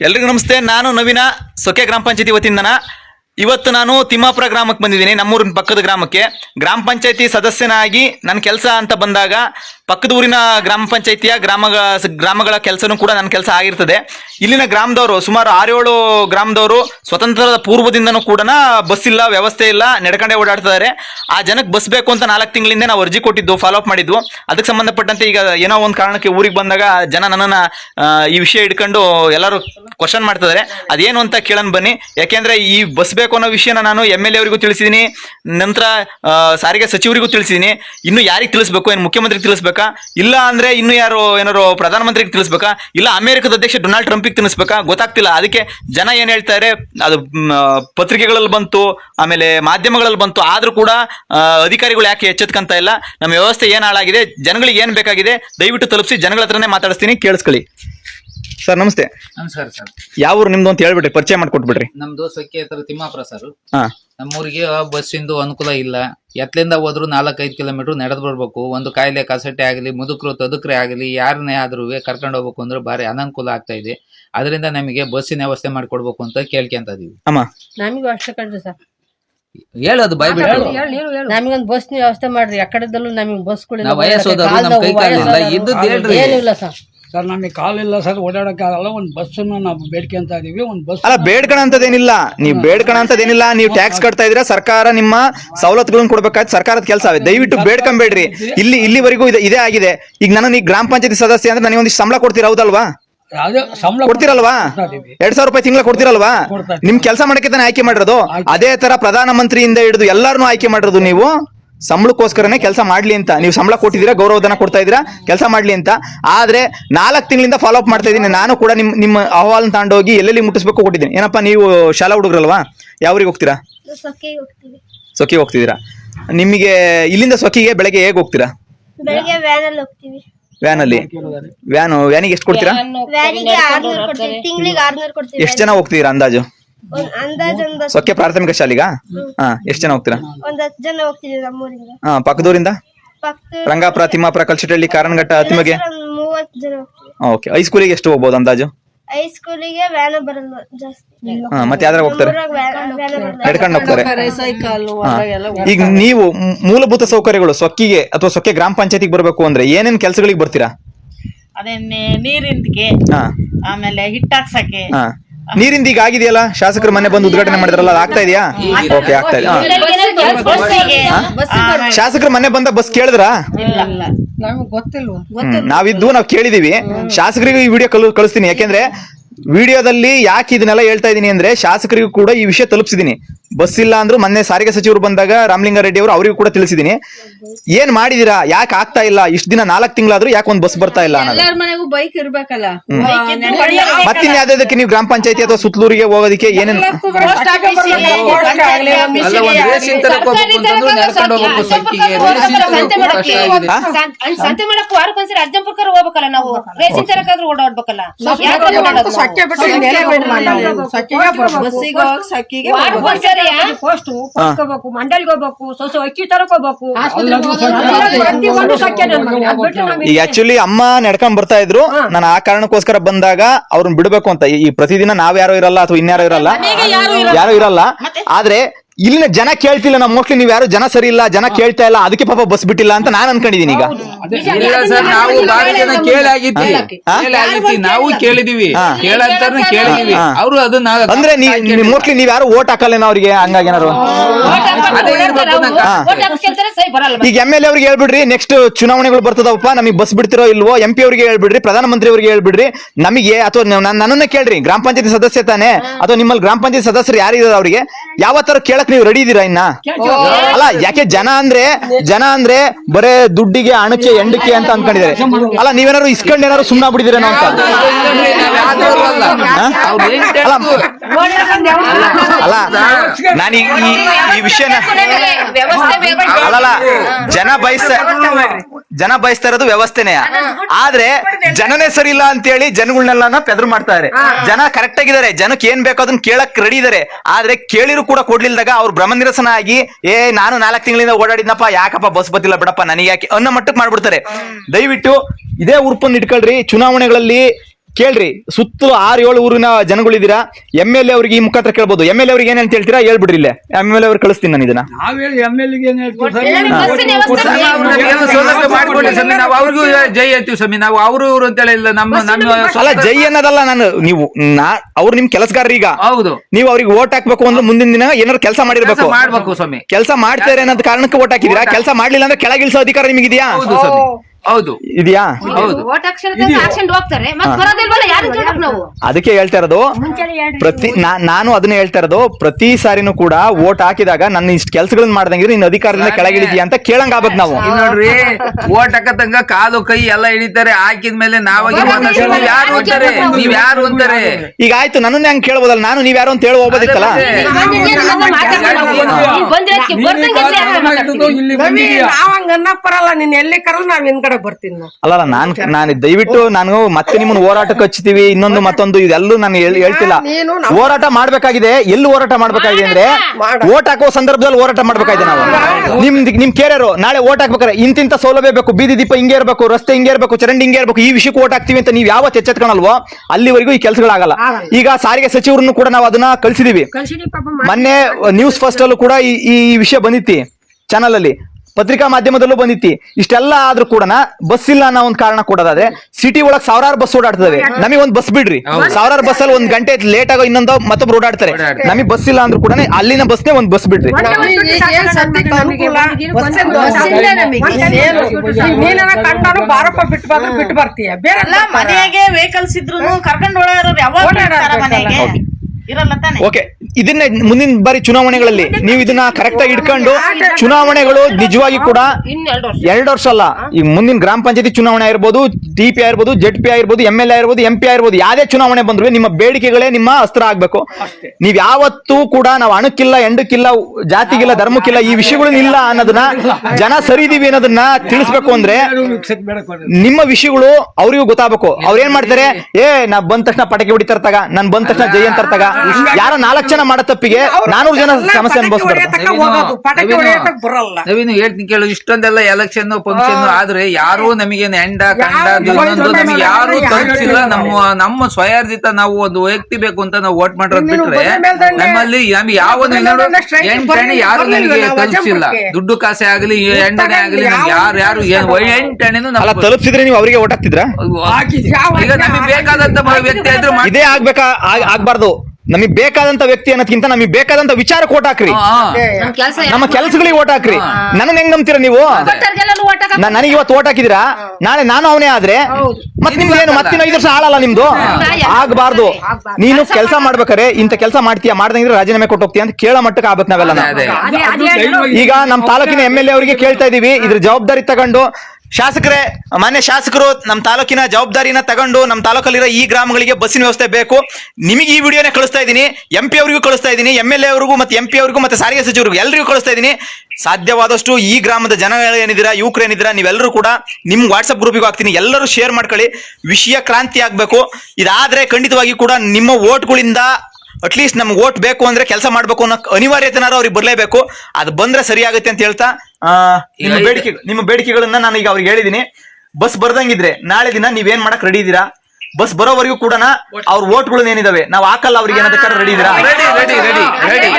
ಎಲ್ರಿಗೂ ನಮಸ್ತೆ, ನಾನು ನವೀನ ಸೊಕೆ ಗ್ರಾಮ ಪಂಚಾಯತಿ ವತಿಯಿಂದನ. ಇವತ್ತು ನಾನು ತಿಮ್ಮಾಪುರ ಗ್ರಾಮಕ್ಕೆ ಬಂದಿದ್ದೀನಿ, ನಮ್ಮೂರಿನ ಪಕ್ಕದ ಗ್ರಾಮಕ್ಕೆ. ಗ್ರಾಮ ಪಂಚಾಯತಿ ಸದಸ್ಯನಾಗಿ ನನ್ನ ಕೆಲಸ ಅಂತ ಬಂದಾಗ ಪಕ್ಕದ ಊರಿನ ಗ್ರಾಮ ಪಂಚಾಯತಿಯ ಗ್ರಾಮ ಗ್ರಾಮಗಳ ಕೆಲಸನೂ ಕೂಡ ನನ್ನ ಕೆಲಸ ಆಗಿರ್ತದೆ. ಇಲ್ಲಿನ ಗ್ರಾಮದವರು ಸುಮಾರು ಆರೇಳು ಗ್ರಾಮದವರು ಸ್ವತಂತ್ರದ ಪೂರ್ವದಿಂದನೂ ಕೂಡ ಬಸ್ ಇಲ್ಲ, ವ್ಯವಸ್ಥೆ ಇಲ್ಲ, ನಡ್ಕೊಂಡೇ ಓಡಾಡ್ತಿದ್ದಾರೆ. ಆ ಜನಕ್ಕೆ ಬಸ್ ಬೇಕು ಅಂತ ನಾಲ್ಕು ತಿಂಗಳಿಂದ ನಾವು ಅರ್ಜಿ ಕೊಟ್ಟಿದ್ದು ಫಾಲೋ ಅಪ್ ಮಾಡಿದ್ವು ಅದಕ್ಕೆ ಸಂಬಂಧಪಟ್ಟಂತೆ ಈಗ ಏನೋ ಒಂದು ಕಾರಣಕ್ಕೆ ಊರಿಗೆ ಬಂದಾಗ ಜನ ನನ್ನನ್ನು ಈ ವಿಷಯ ಇಟ್ಕೊಂಡು ಎಲ್ಲರೂ ಕ್ವಶನ್ ಮಾಡ್ತಿದ್ದಾರೆ. ಅದೇನು ಅಂತ ಕೇಳೋಣ ಬನ್ನಿ. ಯಾಕೆಂದ್ರೆ ಈ ಬಸ್ ಬೇಕು ಅನ್ನೋ ವಿಷಯನ ನಾನು ಎಂ ಎಲ್ ಎ ಅವರಿಗೂ ತಿಳಿಸಿದ್ದೀನಿ ನಂತರ ಸಾರಿಗೆ ಸಚಿವರಿಗೂ ತಿಳಿಸಿದ್ದೀನಿ ಇನ್ನು ಯಾರಿಗೆ ತಿಳಿಸ್ಬೇಕು, ಏನು ಮುಖ್ಯಮಂತ್ರಿಗೆ ತಿಳಿಸ್ಬೇಕಾ ಇಲ್ಲ ಅಂದ್ರೆ ಇನ್ನು ಯಾರು ಏನಾರು ಪ್ರಧಾನಮಂತ್ರಿಗೆ ತಿಳಿಸ್ಬೇಕಾ ಇಲ್ಲ ಅಮೆರಿಕದ ಅಧ್ಯಕ್ಷ ಡೊನಾಲ್ಡ್ ಟ್ರಂಪಿಗೆ ತಿಳಿಸ್ಬೇಕಾ ಗೊತ್ತಾಗ್ತಿಲ್ಲ. ಅದಕ್ಕೆ ಜನ ಏನ್ ಹೇಳ್ತಾರೆ, ಅದು ಪತ್ರಿಕೆಗಳಲ್ಲಿ ಬಂತು, ಆಮೇಲೆ ಮಾಧ್ಯಮಗಳಲ್ಲಿ ಬಂತು, ಆದ್ರೂ ಕೂಡ ಅಧಿಕಾರಿಗಳು ಯಾಕೆ ಎಚ್ಚೆತ್ಕಂತ ಇಲ್ಲ? ನಮ್ಮ ವ್ಯವಸ್ಥೆ ಏನ್ ಹಾಳಾಗಿದೆ? ಜನಗಳಿಗೆ ಏನ್ ಬೇಕಾಗಿದೆ? ದಯವಿಟ್ಟು ತಲುಪಿಸಿ, ಜನಗಳ ಹತ್ರನೇ ಮಾತಾಡಿಸ್ತೀನಿ, ಕೇಳಿಸ್ಕೊಳ್ಳಿ. ಸರ್ ನಮಸ್ತೆ. ನಮಸ್ಕಾರ ಸರ್. ಯಾವ ಊರು ನಿಮ್ದು ಅಂತ ಹೇಳ್ಬಿಟ್ರಿ ಪರಿಚಯ ಮಾಡ್ಕೊಟ್ಬಿಡ್ರಿ ನಮ್ದು ಸೊಕ್ಕೆ ಹತ್ರ ತಿಮ್ಮಾಪುರ ಸರ್. ಹಾ. ನಮ್ಮೂರಿಗೆ ಬಸ್ಸಿಂದು ಅನುಕೂಲ ಇಲ್ಲ. ಎತ್ಲಿಂದ ಹೋದ್ರು ನಾಲ್ಕೈದು ಕಿಲೋಮೀಟರ್ ನಡೆದು ಬರ್ಬೇಕು. ಒಂದು ಕಾಯಿಲೆ ಕಸಟೆ ಆಗಲಿ ಮುದುಕರು ತದುಕ್ರೆ ಆಗಲಿ ಯಾರನ್ನೇ ಆದ್ರೂ ಕರ್ಕೊಂಡು ಹೋಗ್ಬೇಕು ಅಂದ್ರೆ ಬಾರಿ ಅನಾನುಕೂಲ ಆಗ್ತಾ ಇದೆ. ಅದರಿಂದ ನಮಗೆ ಬಸ್ಸಿನ ವ್ಯವಸ್ಥೆ ಮಾಡ್ಕೊಡ್ಬೇಕು ಅಂತ ಕೇಳ್ಕೊಂತ ಇದೀವಿ. ಅಮ್ಮ. ನಮಗೂ ಅಷ್ಟೇ ಕಣ್ರಿ ಸರ್. ಹೇಳೋದು ಬಾಯ್ ಬಿಟ್ಟು ನಮಗೊಂದು ಬಸ್ ವ್ಯವಸ್ಥೆ ಮಾಡ್ರಿ. ಆ ಕಡೆದಲ್ಲೂ ನಮಗೆ ಬಸ್ಗಳಿಲ್ಲ ನಾವ್ ವಯಸ್ಸೋದವ್ರು, ನಮ್ ಕೈ ಕಾಲಿಲ್ಲ. ಇದ್ದದ್ದು ಹೇಳ್ರಿ. ಏನೂ ಸರ್. ಸರ್ ನಮಗೆ ಕಾಲಿಲ್ಲ ಸರ್ ಓಡಾಡಕ್ಕಾಗಲ್ಲ ಒಂದು ಬಸ್ಸನ್ನು ನಾವು ಬೇಡ್ಕೊಂತ ಇದೀವಿ. ಒಂದು ಬಸ್ ಅಲ್ಲ ಬೇಡ್ಕಣ ಅಂತದೇನಿಲ್ಲ ನೀವು ಬೇಡ್ಕಣ ಅಂತದೇನಿಲ್ಲ. ನೀವು ಟ್ಯಾಕ್ಸ್ ಕಟ್ತಾ ಇದ್ರೆ ಸರ್ಕಾರ ನಿಮ್ಮ ಸವಲತ್ತುಗಳನ್ನ ಕೊಡ್ಬೇಕಾಯ್ತು. ಸರ್ಕಾರದ ಕೆಲಸ ದಯವಿಟ್ಟು ಬೇಡ್ಕೊಂಬೇಡ್ರಿ. ಇಲ್ಲಿ ಇಲ್ಲಿವರೆಗೂ ಇದೆ ಇದೇ ಆಗಿದೆ. ಈಗ ನಾನು ಈ ಗ್ರಾಮ ಪಂಚಾಯತಿ ಸದಸ್ಯ ಅಂದ್ರೆ ನನಗೆ ಒಂದಿಷ್ಟು ಸಂಬಳ ಕೊಡ್ತೀರಾ ಹೌದಲ್ವಾ? ಅದೇ ಸಂಬಳ ಕೊಡ್ತೀರಲ್ವಾ? ಇದೀವಿ. ಎರಡ್ ಸಾವಿರ ರೂಪಾಯಿ ತಿಂಗಳ ಕೊಡ್ತೀರಲ್ವಾ? ಕೊಡ್ತಾ ಇದೀವಿ. ನಿಮ್ ಕೆಲಸ ಮಾಡಕ್ಕೆ ತಾನೇ ಆಯ್ಕೆ ಮಾಡಿರೋದು. ಅದೇ ತರ ಪ್ರಧಾನ ಮಂತ್ರಿಯಿಂದ ಹಿಡಿದು ಎಲ್ಲಾರನು ಆಯ್ಕೆ ಮಾಡಿರೋದು ನೀವು. ಸಂಬಳಕ್ಕೋಸ್ಕರನೇ ಕೆಲಸ ಮಾಡ್ಲಿ ಅಂತ. ನೀವು ಸಂಬಳ ಕೊಟ್ಟಿದ್ದೀರಾ ಗೌರವಧನ ಕೊಡ್ತಾ ಇದ್ದೀರಾ ಕೆಲಸ ಮಾಡ್ಲಿ ಅಂತ. ಆದ್ರೆ ನಾಲ್ಕು ತಿಂಗಳಿಂದ ಫಾಲೋ ಅಪ್ ಮಾಡ್ತಾ ಇದ್ದೀನಿ. ನಾನು ಕೂಡ ನಿಮ್ಮ ನಿಮ್ಮ ಅಹವಾಲನ್ನ ತಗೊಂಡೋಗಿ ಎಲ್ಲೆಲ್ಲಿ ಮುಟ್ಟಿಸ್ಬೇಕು ಕೊಟ್ಟಿದ್ದೀನಿ. ಏನಪ್ಪ ನೀವು ಶಾಲಾ ಹುಡುಗರಲ್ವಾ? ಯಾವ್ರಿಗೆ ಹೋಗ್ತೀರಾ? ಸೊಕ್ಕೆಗೆ ಹೋಗ್ತೀವಿ. ಹೋಗ್ತಿದ್ದೀರಾ? ನಿಮಗೆ ಇಲ್ಲಿಂದ ಸೊಕ್ಕಿಗೆ ಬೆಳಗ್ಗೆ ಹೇಗೆ ಹೋಗ್ತೀರಾ? ಬೆಳಿಗ್ಗೆ ವ್ಯಾನಲ್ಲಿ ಹೋಗ್ತೀವಿ. ವ್ಯಾನಲ್ಲಿ? ವ್ಯಾನು ವ್ಯಾನಿಗೆ ಎಷ್ಟು ಕೊಡ್ತೀರಾ? ತಿಂಗಳಿಗೆ ಆರ್ನೂರು ಕೊಡ್ತೀವಿ. ಎಷ್ಟು ಜನ ಹೋಗ್ತೀರಾ ಅಂದಾಜು? ಒಂದ್ ಅಂದಾಜ್ ಒಂದ್ ಹತ್- ಸೊಕ್ಕೆ ಪ್ರಾಥಮಿಕ ಶಾಲೆಗಾ? ಹಾ ಎಷ್ಟು ಜನ ಹೋಗ್ತೀರಾ? ಒಂದ್ ಹತ್ತು ಜನ ಹೋಗ್ತೀವಿ ನಮ್ಮೂರಿಂದ. ಹಾ ಪಕ್ಕದೂರಿಂದ? ಪಕ್ಕ ರಂಗಾಪುರ ತಿಮ್ಮಾಪುರ ಕಲ್ಚಟಳ್ಳಿ ಕಾರಣಘಟ್ಟ ತಿಮಗೆ ಒಂದ್ ಮೂವತ್ತು ಜನ ಹೋಗ್ತೀವಿ. ಓಕೆ. ಹೈಸ್ಕೂಲಿಗೆ ಎಷ್ಟು ಹೋಗ್ಬೋದು ಅಂದಾಜು? ಹೈಸ್ಕೂಲಿಗೆ ವ್ಯಾನ ಬರಲ್ಲ ಜಾಸ್ತಿ. ಹಾ ಮತ್ತೆ ಯಾವ್ದ್ರಾಗ ಹೋಗ್ತಾರೆ? ಊರಾಗ ವ್ಯಾನ ಬರಲ್ಲ. ನಡ್ಕೊಂಡು ಹೋಗ್ತಾರೆ. ಸೈಕಲ್ ಎಲ್ಲ ಈಗ ನೀವು ಮ್- ಮೂಲಭೂತ ಸೌಕರ್ಯಗಳು ಸೊಕ್ಕಿಗೆ ಅಥವಾ ಸೊಕ್ಕೆ ಗ್ರಾಮ ಪಂಚಾಯತಿಗೆ ಬರಬೇಕು ಅಂದ್ರೆ ಏನೇನ್ ಕೆಲಸಗಳಿಗೆ ಬರ್ತೀರಾ? ನೀರಿಂದಿಗೆ ಹಾ. ಆಮೇಲೆ ಹಿಟ್ಟಾಕ್ಸಕ್ಕೆ ಹಾ. ನೀರಿಂದ ಈಗ ಆಗಿದೆಯಲ್ಲ ಶಾಸಕರು ಮನೆ ಬಂದು ಉದ್ಘಾಟನೆ ಮಾಡಿದ್ರಲ್ಲ ಅದು ಆಗ್ತಾ ಇದೆಯಾ? ಓಕೆ ಆಗ್ತಾ ಇದೆ. ಶಾಸಕರು ಮನೆ ಬಂದ ಬಸ್ ಕೇಳಿದ್ರ. ನಾವಿದ್ದು ನಾವ್ ಕೇಳಿದೀವಿ. ಶಾಸಕರಿಗೂ ಈ ವಿಡಿಯೋ ಕಲ್ ಕಳಿಸ್ತೀನಿ. ಯಾಕೆಂದ್ರೆ ವಿಡಿಯೋದಲ್ಲಿ ಯಾಕೆ ಇದನ್ನೆಲ್ಲ ಹೇಳ್ತಾ ಇದೀನಿ ಅಂದ್ರೆ ಶಾಸಕರಿಗೂ ಕೂಡ ಈ ವಿಷಯ ತಲುಪಿಸಿದೀನಿ. ಬಸ್ ಇಲ್ಲ ಅಂದ್ರು ಮೊನ್ನೆ ಸಾರಿಗೆ ಸಚಿವರು ಬಂದಾಗ ರಾಮಲಿಂಗಾರೆಡ್ಡಿ ಅವರು ಅವರಿಗೂ ಕೂಡ ತಿಳಿಸಿದೀನಿ ಏನ್ ಮಾಡಿದೀರಾ? ಯಾಕೆ ಆಗ್ತಾ ಇಲ್ಲ? ಇಷ್ಟ ದಿನ ನಾಲ್ಕು ತಿಂಗಳಾದ್ರೂ ಯಾಕೆ ಒಂದ್ ಬಸ್ ಬರ್ತಾ ಇಲ್ಲ ಅನ್ನೋದು? ಎಲ್ಲಾರ ಮನೆಗೂ ಬೈಕ್ ಇರ್ಬೇಕಲ್ಲ. ಮತ್ತಿನ್ ಯಾವ್ದಕ್ಕೆ ನೀವು ಗ್ರಾಮ ಪಂಚಾಯತಿ ಅಥವಾ ಸುತ್ತಲೂರಿಗೆ ಹೋಗೋದಕ್ಕೆ ಏನೇನ್ ಅಲ್ಲ ಒಂದ್ ರೇಷನ್ ತರಕ್ ಹೋಗ್ಬೇಕು ಅಂತಂದ್ರು ನಡ್ಕೊಂಡು ಹೋಗ್ಬೇಕು ಸೊಕ್ಕಿಗೆ ರೇಷನ್ ತರಕ್ ಕಷ್ಟ ಆಗಿದೆ ಹಾ? ಸಂತೆ ಮಾಡಕ್ ವಾರಕ್ಕೊಂದ್ಸರಿ ಅಜ್ಜಂಪುರ್ಕರ್ ಹೋಗ್ಬೇಕಲ್ಲ ನಾವು? ರೇಷನ್ ತರಕಾದ್ರೂ ಓಡಾಡ್ಬೇಕಲ್ಲ? ಯಾಕೆ ಓಡಾಡೋದು ನಾವು? ಬಸ್ಸಿಗೆ ಹೋಗಕ್ ಸಕ್ಕಿಗೆ ವಾರಕ್ಕೊಂದ್ಸರಿ ಪೋಸ್ಟ್ ಹೋಗ್ಬೇಕು. ಮಂಡಲ್ಗೆ ಹೋಗ್ಬೇಕು ಸೊಸೆ ಅಕ್ಕಿ ತರಕ್ ಹೋಗ್ಬೇಕು. ಪ್ರತಿಯೊಂದು ಸತ್ಯ. ನನ್ ಮಗನೇ. ಅದ್ ನಮ್ಗೆ ಈಗ ಆಕ್ಚುಲಿ ಅಮ್ಮ ನಡ್ಕೊಂಡ್ ಬರ್ತಾ ಇದ್ರು. ನಾನು ಆ ಕಾರಣಕ್ಕೋಸ್ಕರ ಬಂದಾಗ ಅವ್ರನ್ನ ಬಿಡ್ಬೇಕು ಅಂತ. ಈ ಪ್ರತಿದಿನ ನಾವ್ ಯಾರೋ ಇರಲ್ಲ ಅಥವಾ ಇನ್ಯಾರೋ ಇರಲ್ಲ. ಯಾರು ಇರಲ್ಲ. ಆದ್ರೆ ಇಲ್ಲಿನ ಜನ ಕೇಳ್ತಿಲ್ಲ ನಾವು ಮೋಸ್ಟ್ಲಿ ನೀವ್ ಯಾರು ಜನ ಸರಿ ಇಲ್ಲ ಜನ ಕೇಳ್ತಾ ಇಲ್ಲ ಅದಕ್ಕೆ ಪಾಪ ಬಸ್ ಬಿಟ್ಟಿಲ್ಲ ಅಂತ ನಾನ್ ಅನ್ಕೊಂಡಿದೀನಿ ಈಗ. ಇಲ್ಲ ಸರ್ ನಾವು ಬಾರಿ ಜನ ನಾವು ಕೇಳಿದೀವಿ. ಕೇಳಿದೀವಿ. ಅವರು ಅದನ್ನ ಅಂದ್ರೆ ಮೋಸ್ಟ್ಲಿ ನೀವ್ ಯಾರು ಓಟ್ ಹಾಕಲ್ಲೇನೋ ಅವ್ರಿಗೆ ಹಂಗಾಗಿ ಈಗ ಎಂ ಎಲ್ ಅವ್ರಿಗೆ ಹೇಳ್ಬಿಡ್ರಿ ನೆಕ್ಸ್ಟ್ ಚುನಾವಣೆಗಳು ಬರ್ತದಪ್ಪ ನಮಗೆ ಬಸ್ ಬಿಡ್ತಿರೋ ಇಲ್ವೋ ಎಂ ಪಿ ಅವ್ರಿಗೆ ಹೇಳ್ಬಿಡ್ರಿ ಪ್ರಧಾನಮಂತ್ರಿ ಅವ್ರಿಗೆ ಹೇಳ್ಬಿಡ್ರಿ ನಮಗೆ ಅಥವಾ ನನ್- ನನ್ನನ್ನ ಕೇಳ್ರಿ ಗ್ರಾಮ ಪಂಚಾಯತಿ ಸದಸ್ಯ ತಾನೆ ಅಥವಾ ನಿಮ್ಮಲ್ಲಿ ಗ್ರಾಮ ಪಂಚಾಯತಿ ಸದಸ್ಯರು ಯಾರಿದಾರ ಅವ್ರಿಗೆ ಯಾವ ತರ ಕೇಳಕ್ ನೀವು ರೆಡಿ ಇದೀರಾ ಇನ್ನ? ಅಲ್ಲ ಯಾಕೆ ಜನ ಅಂದ್ರೆ ಜನ ಅಂದ್ರೆ ಬರೇ ದುಡ್ಡಿಗೆ ಹಣಕ್ಕೆ ಎಂಡಕ್ಕೆ ಅಂತ ಅನ್ಕೊಂಡಿದ್ದಾರೆ. ಅಲ್ಲ ನೀವೇನಾದ್ರು ಇಸ್ಕೊಂಡ್ ಏನಾರು ಸುಮ್ನ ಬಿಡಿದಿರೇನೋ ಅಂತ? ಅಲ್ಲ ನಾನು ಈ ಈ- ಈ ವ್ಯವಸ್ಥೆ ಬೇಕು ಅಲ್ಲಲ್ಲ ಜನ ಬಯಸ ಜನ ಬಯಸ್ತಾ ಇರೋದು ವ್ಯವಸ್ಥೆನೇ. ಆದ್ರೆ ಜನನೇ ಸರಿ ಇಲ್ಲ ಅಂತೇಳಿ ಜನಗಳನ್ನೆಲ್ಲ ಪೆದ್ರು ಮಾಡ್ತಾರೆ ಜನ ಕರೆಕ್ಟ್ ಆಗಿದ್ದಾರೆ. ಜನಕ್ಕೆ ಏನ್ ಬೇಕೋ ಅದನ್ನ ಕೇಳಕ್ ರೆಡಿ ಇದಾರೆ. ಆದ್ರೆ ಕೇಳಿರು ಕೂಡ ಕೊಡ್ಲಿಲ್ದಾಗ ಅವ್ರು ಭ್ರಮ ನಿರಸನ ಆಗಿ ಏ ನಾನು ನಾಲ್ಕು ತಿಂಗಳಿಂದ ಓಡಾಡಿದ್ನಪ್ಪ ಯಾಕಪ್ಪ ಬಸ್ ಬತ್ತಿಲ್ಲ ಬಿಡಪ್ಪ ನನಗೆ ಯಾಕೆ ಅನ್ನೋ ಮಟ್ಟಕ್ಕೆ ಮಾಡ್ಬಿಡ್ತಾರೆ. ದಯವಿಟ್ಟು ಇದೇ ಉರ್ಪನ್ ಇಟ್ಕೊಳ್ರಿ. ಚುನಾವಣೆಗಳಲ್ಲಿ ಕೇಳ್ರಿ ಸುತ್ತಲೂ ಆರು ಏಳು ಊರಿನ ಜನಗಳಿದ್ದೀರಾ ಎಂ ಎಲ್ ಎ ಅವ್ರಿಗೆ ಈ ಮುಖಾಂತರ ಕೇಳ್ಬೋದು. ಎಂ ಎಲ್ ಎ ಅವ್ರಿಗೆ ಏನೇನ್ ಹೇಳ್ತೀರಾ? ಹೇಳ್ಬಿಡ್ರಿ ಇಲ್ಲೇ. ಎಂ ಎಲ್ ಎ ಅವ್ರಿಗೆ ಕಳಿಸ್ತೀನಿ ನಾನು ಇದನ್ನ. ನಾವೇಳಿ ಎಂ ಎಲ್ ಏನ್ ಹೇಳ್ತೀವಿ ಸರ್? ಎಲ್ಲರಿಗೂ ಬಸ್ಸಿನ ವ್ಯವಸ್ಥೆ ಸ್ವಾಮಿ, ಸೌಲಭ್ಯ ಮಾಡ್ಕೊಡಿ ಸ್ವಾಮಿ. ನಾವು ಅವ್ರಿಗೂ ಜೈ ಅಂತೀವಿ ಸ್ವಾಮಿ. ನಾವು ಅವರು ಇವರು ಅಂತ ಇಲ್ಲ ನಮ್ಮ ನಮ್ಮ ಅಲ್ಲ ಜೈ ಅನ್ನೋದಲ್ಲ ನಾನು ನೀವು ನಾ ಅವ್ರು ನಿಮ್ ಕೆಲಸಗಾರರು ಈಗ. ಹೌದು. ನೀವು ಅವ್ರಿಗೆ ಓಟ್ ಹಾಕ್ಬೇಕು ಅಂದ್ರೆ ಮುಂದಿನ ದಿನ ಏನಾದ್ರು ಕೆಲಸ ಮಾಡಿರ್ಬೇಕು. ಕೆಲಸ ಮಾಡ್ಬೇಕು ಸ್ವಾಮಿ. ಕೆಲಸ ಮಾಡ್ತಾರೆ ಅನ್ನೋದ್ ಕಾರಣಕ್ಕೆ ಓಟ್ ಹಾಕಿದೀರಾ? ಕೆಲಸ ಮಾಡ್ಲಿಲ್ಲ ಅಂದ್ರೆ ಕೆಳಗಿಳಿಸೋ ಅಧಿಕಾರ ನಿಮಗಿದ್ಯಾ? ಹೌದು ಸ್ವಾಮಿ. ಹೌದು. ಇದೆಯಾ? ಹೌದು. ಓಟ್ ಹೋಗ್ತಾರೆ. ಮತ್ತೆ ಬರೋದಿಲ್ವಲ್ಲ ಯಾರು? ಕೇಳಕ್ ನಾವು? ಅದಕ್ಕೆ ಹೇಳ್ತಾ ಇರೋದು ಪ್ರತಿ ನಾ- ನಾನು ಅದನ್ನ ಹೇಳ್ತಾ ಇರೋದು ಪ್ರತಿ ಸಾರಿನೂ ಕೂಡ ಓಟ್ ಹಾಕಿದಾಗ ನನ್ನ ಇಷ್ಟ ಕೆಲಸಗಳನ್ನ ಮಾಡ್ದಂಗಿದ್ರೆ ನಿನ್ನ ಅಧಿಕಾರದಿಂದ ಕೆಳಗಿಳಿದ್ಯಾ ಅಂತ ಕೇಳಂಗ್ ಆಗ್ಬೇಕು ನಾವು. ನೋಡ್ರಿ ಓಟ್ ಹಾಕತಂಗ ಕಾಲು ಕೈ ಎಲ್ಲ ಹಿಡಿತಾರೆ ಹಾಕಿದ್ಮೇಲೆ ನಾವಾಗಿ. ನೀವ್ ಯಾರು ಅಂತಾರೆ? ನೀವ್? ಯಾರು ಅಂತಾರೆ? ಈಗ ಆಯ್ತು ನನ್ನನ್ನ ಹಂಗ್ ಕೇಳ್ಬೋದಲ್ಲ? ನಾನು ನೀವ್ ಯಾರು ಅಂತ ಹೇಳಿ ಹೋಗೋದಿತ್ತಲ್ಲ ಅದೇ ನೀವು ಬಂದಿರೋದಕ್ಕೆ ಬರ್ದಂಗೆ ಇಲ್ಲಿ ಹಂಗ ಅನ್ನಕ್ ಬರಲ್ಲ. ನೀನ್ ಎಲ್ಲಿ ಕರಲ್ಲ ನಾವ್ ಹಿಂದ್ಗಡೆ ಬರ್ತೀನಿ ನಾನ್. ನಾನ್ ನಾನು ದಯವಿಟ್ಟು ನಾನು ಮತ್ತೆ ನಿಮ್ಮನ್ನ ಹೋರಾಟಕ್ಕೆ ಹಚ್ತೀವಿ ಇನ್ನೊಂದು ಮತ್ತೊಂದು ಇದೆಲ್ಲೂ ನಾನು ಹೇಳ್- ಹೇಳ್ತಿಲ್ಲ. ನೀನು ನಮ್ಮ- ಹೋರಾಟ ಮಾಡ್ಬೇಕಾಗಿದೆ ಎಲ್ಲಿ ಹೋರಾಟ ಮಾಡ್ಬೇಕಾಗಿದೆ ಅಂದ್ರೆ ಓಟ್ ಹಾಕೋ ಸಂದರ್ಭದಲ್ಲಿ ಹೋರಾಟ ಮಾಡ್ಬೇಕಾಗಿದೆ ನಾವು. ನಿಮ್ ನಿಮ್ ಕೇರರು ನಾಳೆ ಓಟ್ ಹಾಕ್ಬೇಕಾರೆ ಇಂತಿಂತ ಸೌಲಭ್ಯ ಬೇಕು ಬೀದಿ ದೀಪ ಹಿಂಗೆ ಇರಬೇಕು ರಸ್ತೆ ಹಿಂಗೆ ಇರಬೇಕು ಚರಂಡಿ ಹಿಂಗೆ ಇರಬೇಕು ಈ ವಿಷಯಕ್ಕೆ ಓಟ್ ಹಾಕ್ತೀವಿ ಅಂತ ನೀವು ಯಾವತ್ತು ಎಚ್ಚೆತ್ಕೊಳಲ್ವೋ ಅಲ್ಲಿವರೆಗೂ ಈ ಕೆಲಸಗಳಾಗಲ್ಲ. ಈಗ ಸಾರಿಗೆ ಸಚಿವರನ್ನು ಕೂಡ ನಾವು ಅದನ್ನ ಕಳಿಸಿದೀವಿ. ಪಾಪ ಮೊನ್ನೆ ನ್ಯೂಸ್ ಫಸ್ಟ್ ಅಲ್ಲೂ ಕೂಡ ಈ ಈ ವಿಷಯ ಬಂದಿತ್ತು ಚಾನಲ್ ಅಲ್ಲಿ. ಪತ್ರಿಕಾ ಮಾಧ್ಯಮದಲ್ಲೂ ಬಂದಿತ್ತಿ ಇಷ್ಟೆಲ್ಲ ಆದ್ರೂ ಕೂಡ ಬಸ್ ಇಲ್ಲ ಅನ್ನೋ ಒಂದು ಕಾರಣ ಕೊಡೋದಾದ್ರೆ ಸಿಟಿ ಒಳಗ್ ಸಾವಿರಾರು ಬಸ್ ಓಡಾಡ್ತವೆ ನಮಗೆ ಒಂದ್ ಬಸ್ ಬಿಡ್ರಿ. ಸಾವಿರಾರು ಬಸ್ ಅಲ್ಲಿ ಒಂದ್ ಗಂಟೆ ಲೇಟ್ ಆಗೋ ಇನ್ನೊಂದು ಮತ್ತೊಬ್ರು ಓಡಾಡ್ತಾರೆ. ನಮಗೆ ಬಸ್ ಇಲ್ಲ ಅಂದ್ರೂ ಕೂಡ ಅಲ್ಲಿನ ಬಸ್ನೇ ಒಂದ್ ಬಸ್ ಬಿಡ್ರಿ. ನೀನ ಕಂಡಾನು ಬಾರಪ್ಪ ಬಿಟ್ಟು ಬಂದ್ರೆ ಬಿಟ್ಟು ಬರ್ತೀಯ. ಬೇರೆ ಅಲ್ಲ ಮನೆಗೆ ವೆಹಿಕಲ್ಸ್ ಇದ್ರು ಕರ್ಕೊಂಡ್ ಓಡಾಡೋರು ಯಾವಾಗ ಬಿಡ್ತಾರ ಮನೆಗೆ. ಇರಲ್ಲ ತಾನೆ? ಓಕೆ. ಇದನ್ನ ಮುಂದಿನ ಬಾರಿ ಚುನಾವಣೆಗಳಲ್ಲಿ ನೀವು ಇದನ್ನ ಕರೆಕ್ಟ್ ಆಗಿ ಇಟ್ಕೊಂಡು ಚುನಾವಣೆಗಳು ನಿಜವಾಗಿ ಕೂಡ ಎರಡು ವರ್ಷ ಅಲ್ಲ. ಈ ಮುಂದಿನ ಗ್ರಾಮ ಪಂಚಾಯತಿ ಚುನಾವಣೆ ಆಗಿರ್ಬೋದು ಟಿ ಪಿ ಆಗಿರ್ಬೋದು ಜೆಡ್ ಪಿ ಆಗಿರ್ಬೋದು ಎಂ ಎಲ್ ಎ ಆಗಿರ್ಬೋದು ಎಂ ಪಿ ಆಗಿರ್ಬೋದು ಯಾವ್ದೇ ಚುನಾವಣೆ ಬಂದ್ರು ನಿಮ್ಮ ಬೇಡಿಕೆಗಳೇ ನಿಮ್ಮ ಅಸ್ತ್ರ ಆಗ್ಬೇಕು. ನೀವ್ ಯಾವತ್ತೂ ಕೂಡ ನಾವು ಅಣುಕ್ಕಿಲ್ಲ ಎಂಡಕ್ಕಿಲ್ಲ ಜಾತಿಗಿಲ್ಲ ಧರ್ಮಕ್ಕಿಲ್ಲ ಈ ವಿಷಯಗಳು ಇಲ್ಲ ಅನ್ನೋದನ್ನ ಜನ ಸರಿ ಇದೀವಿ ಅನ್ನೋದನ್ನ ತಿಳಿಸ್ಬೇಕು ಅಂದ್ರೆ. ನಿಮ್ಮ ವಿಷಯಗಳು ಅವ್ರಿಗೂ ಗೊತ್ತಾಗಬೇಕು. ಅವ್ರೇನ್ ಮಾಡ್ತಾರೆ? ಏ ನಾ ಬಂದ ತಕ್ಷಣ ಪಟಾಕಿ ಹೊಡಿತಾರ್ತಾಗ ತಗ ನಾನ್ ಬಂದ ತಕ್ಷಣ ಜಯ ಅಂತ ತಗ ಯಾರ ನಾಲ್ಕು ಜನ ಮಾಡೋ ತಪ್ಪಿಗೆ ನಾನೂರು ಜನ ಸಮಸ್ಯೆ ಅನ್ಭವಿಸ್ಬಾರ್ದು. ಬರಲ್ಲ. ನವೀನು ಹೇಳ್ತೀನಿ ಕೇಳು ಇಷ್ಟೊಂದೆಲ್ಲ ಎಲೆಕ್ಷನ್ ಫಂಕ್ಷನ್ ಆದ್ರೆ ಯಾರು ನಮಗೆ ಎಂಡ ಕಂಡ ನಮಗೆ ಯಾರು ತಲುಪಿಸಿಲ್ಲ ನಮ್ಮ ನಮ್ಮ ಸ್ವಯಾರ್ಜಿತ ನಾವು ಒಂದು ವ್ಯಕ್ತಿ ಬೇಕು ಅಂತ ನಾವು ವೋಟ್ ಮಾಡಿರೋದ್ ಬಿಟ್ರೆ ನಮ್ಮಲ್ಲಿ ನಮ್ಗೆ ಯಾವ ಎಂಟಣೆ ಯಾರು ನಮಗೆ ತಲುಪಿಸಿಲ್ಲ. ದುಡ್ಡು ಕಾಸೆ ಆಗಲಿ ಹೆಂಡನೆ ಆಗಲಿ ನಮ್ಗೆ ಯಾರು ಯಾರು ಎಂಟಣೆನು ನಮ್ಮ ತಲುಪಿಸಿದ್ರೆ ನೀವು ಅವರಿಗೆ ಓಟ್ ಹಾಕ್ತಿದ್ರ ಈಗ ನಮಗೆ ಬೇಕಾದಂತ ವ್ಯಕ್ತಿ ಇದ್ರೆ ಮಾಡಿ ಇದೇ ಆಗ್ಬೇಕಾ ಆಗ್ಬಾರ್ದು. ನಮಗೆ ಬೇಕಾದಂತ ವ್ಯಕ್ತಿ ಅನ್ನೋದ್ಕಿಂತ ನಮಗೆ ಬೇಕಾದಂತ ವಿಚಾರಕ್ಕೆ ಓಟ್ ಹಾಕ್ರಿ. ಕೆಲಸ ನಮ್ಮ ಕೆಲಸಗಳಿಗೆ ಓಟ್ ಹಾಕ್ರಿ. ನನ್ನ ಹೆಂಗ್ ನಂಬ್ತೀರಾ ನೀವು? ನಾ- ನನಗೆ ಇವತ್ತು ಓಟ್ ಹಾಕಿದಿರಾ ನಾಳೆ ನಾನು ಅವನೇ ಆದ್ರೆ ಮತ್ ನಿಮ್ದು ಏನು ಮತ್ತಿನ ಐದು ವರ್ಷ ಆಳಲ್ಲ ನಿಮ್ದು? ಆಗ್ಬಾರ್ದು. ನೀನು ಕೆಲಸ ಮಾಡ್ಬೇಕಾರೆ ಇಂತ ಕೆಲಸ ಮಾಡ್ತೀಯ ಮಾಡ್ದಂಗಿದ್ರೆ ರಾಜೀನಾಮೆ ಕೊಟ್ಟು ಹೋಗ್ತೀಯ ಅಂತ ಕೇಳೋ ಮಟ್ಟಕ್ಕೆ ಆಗ್ಬೇಕು ನಾವೆಲ್ಲ ಅದೇ ಅದೇ. ಅದೇ ಈಗ ನಮ್ಮ ತಾಲೂಕಿನ ಎಂ ಎಲ್ ಎ ಅವರಿಗೆ ಕೇಳ್ತಾ ಇದೀವಿ ಇದ್ರ ಜವಾಬ್ದಾರಿ ತಗೊಂಡು ಶಾಸಕರೇ, ಮಾನ್ಯ ಶಾಸಕರು ನಮ್ಮ ತಾಲೂಕಿನ ಜವಾಬ್ದಾರಿನ ತಗೊಂಡು ನಮ್ಮ ತಾಲೂಕಲ್ಲಿರೋ ಈ ಗ್ರಾಮಗಳಿಗೆ ಬಸ್ಸಿನ ವ್ಯವಸ್ಥೆ ಬೇಕು. ನಿಮಗೆ ಈ ವಿಡಿಯೋನೇ ಕಳಿಸ್ತಾ ಇದ್ದೀನಿ. ಎಂ ಪಿ ಅವರಿಗೂ ಕಳಿಸ್ತಾ ಇದ್ದೀನಿ. ಎಂ ಎಲ್ ಎ ಅವರಿಗೂ ಮತ್ತೆ ಎಂ ಪಿ ಅವರಿಗೂ ಮತ್ತೆ ಸಾರಿಗೆ ಸಚಿವರಿಗೂ ಎಲ್ಲರಿಗೂ ಕಳಿಸ್ತಾ ಇದ್ದೀನಿ. ಸಾಧ್ಯವಾದಷ್ಟು ಈ ಗ್ರಾಮದ ಜನ ಏನಿದ್ದೀರಾ, ಯುವಕರು ಏನಿದ್ದೀರಾ ನೀವೆಲ್ಲರೂ ಕೂಡ ನಿಮ್ಮ ವಾಟ್ಸಪ್ ಗ್ರೂಪಿಗೂ ಹಾಕ್ತೀನಿ. ಎಲ್ಲರೂ ಶೇರ್ ಮಾಡ್ಕೊಳ್ಳಿ. ವಿಷಯ ಕ್ರಾಂತಿ ಆಗಬೇಕು. ಇದಾದರೆ ಖಂಡಿತವಾಗಿ ಕೂಡ ನಿಮ್ಮ ಓಟ್ಗಳಿಂದ ಅಟ್ಲೀಸ್ಟ್ ನಮ್ಗೆ ಓಟ್ ಬೇಕು ಅಂದರೆ ಕೆಲಸ ಮಾಡಬೇಕು ಅನ್ನೋ ಅನಿವಾರ್ಯತೆನಾರು ಅವ್ರಿಗೆ ಬರಲೇಬೇಕು. ಅದು ಬಂದರೆ ಸರಿಯಾಗುತ್ತೆ ಅಂತ ಹೇಳ್ತಾ ಆ, ನಿಮ್ಮ ಬೇಡಿಕೆ ನಿಮ್ಮ ಬೇಡಿಕೆಗಳನ್ನ ನಾನು ಈಗ ಅವ್ರಿಗೆ ಹೇಳಿದೀನಿ. ಬಸ್ ಬರ್ದಂಗಿದ್ರೆ ನಾಳೆ ದಿನ ನೀವೇನ್ ಮಾಡಕ್ ರೆಡಿ ಇದೀರಾ? ಬಸ್ ಬರೋವರೆಗೂ ಕೂಡ ಅವ್ರ ಓಟ್ಗಳು ಏನಿದಾವೆ? ನಾವು ಹಾಕಲ್ಲ ಅವ್ರಿಗೆ ಏನಾದ್ರೆ ರೆಡಿ ಇದ್ದೀರಾ ready ready ready ready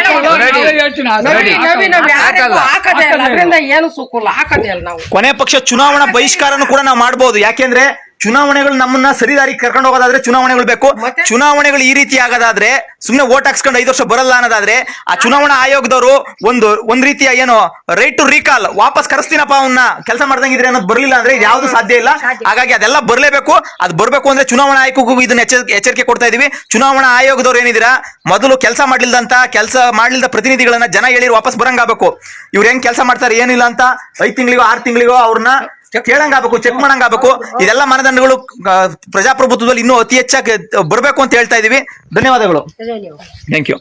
ready ಅದೇ ಹೇಳ್ತೀನಿ, ಅದೇ. ನವಿ ರೆಡಿ. ನವಿ ನಾವ್ ಯಾರಿಗೂ ಹಾಕದೇ ಇಲ್ಲ. ಅದರಿಂದ ಏನು ಸುಖಲ್ಲ ಹಾಕದೇ ಇಲ್ಲ ನಾವು. ಕೊನೆ ಪಕ್ಷ ಚುನಾವಣಾ ಬಹಿಷ್ಕಾರನು ಕೂಡ ನಾವು ಮಾಡಬಹುದು ಯಾಕೆಂದ್ರೆ ಚುನಾವಣೆಗಳು ನಮ್ಮನ್ನ ಸರಿದಾರಿ ಕರ್ಕೊಂಡು ಹೋಗೋದಾದ್ರೆ ಚುನಾವಣೆಗಳು ಬೇಕು. ಚುನಾವಣೆಗಳು ಈ ರೀತಿ ಆಗೋದಾದ್ರೆ ಸುಮ್ನೆ ಓಟ್ ಹಾಕ್ಸ್ಕೊಂಡು ಐದು ವರ್ಷ ಬರಲ್ಲ ಅನ್ನೋದಾದ್ರೆ ಆ ಚುನಾವಣಾ ಆಯೋಗದವರು ಒಂದು ಒಂದ್ ರೀತಿಯ ಏನು ರೈಟ್ ಟು ರೀಕಾಲ್ ವಾಪಸ್ ಕರೆಸ್ತೀನಪ್ಪ ಅವನ್ನ ಕೆಲಸ ಮಾಡ್ದಂಗಿದ್ರೆ ಅನ್ನೋದು ಬರಲಿಲ್ಲ ಅಂದ್ರೆ ಯಾವ್ದು ಸಾಧ್ಯ ಇಲ್ಲ. ಹಾಗಾಗಿ ಅದೆಲ್ಲ ಬರ್ಲೇಬೇಕು. ಅದು ಬರ್ಬೇಕು ಅಂದ್ರೆ ಚುನಾವಣಾ ಆಯೋಗಕ್ಕೂ ಇದನ್ನ ಎಚ್ಚರ- ಎಚ್ಚರಿಕೆ ಕೊಡ್ತಾ ಇದೀವಿ. ಚುನಾವಣಾ ಆಯೋಗದವ್ರು ಏನಿದ್ದೀರಾ ಮೊದಲು ಕೆಲಸ ಮಾಡ್ಲಿಲ್ದಂತ ಕೆಲಸ ಮಾಡ್ಲಿಲ್ದ ಪ್ರತಿನಿಧಿಗಳನ್ನ ಜನ ಹೇಳಿ ವಾಪಸ್ ಬರಂಗಾಗಬೇಕು. ಇವ್ರು ಹೆಂಗ್ ಕೆಲಸ ಮಾಡ್ತಾರೆ ಏನಿಲ್ಲ ಅಂತ ಐದ್ ತಿಂಗಳಿಗೋ ಆರ್ ತಿಂಗಳಿಗೋ ಅವ್ರನ್ನ ಕೇಳಂಗಾಗಬೇಕು ಚೆಕ್ ಮಾಡಂಗಾಗಬೇಕು. ಇದೆಲ್ಲ ಮಾನದಂಡಗಳು ಪ್ರಜಾಪ್ರಭುತ್ವದಲ್ಲಿ ಇನ್ನೂ ಅತಿ ಹೆಚ್ಚಾಗಿ ಬರಬೇಕು ಅಂತ ಹೇಳ್ತಾ ಇದೀವಿ. ಧನ್ಯವಾದಗಳು. Thank you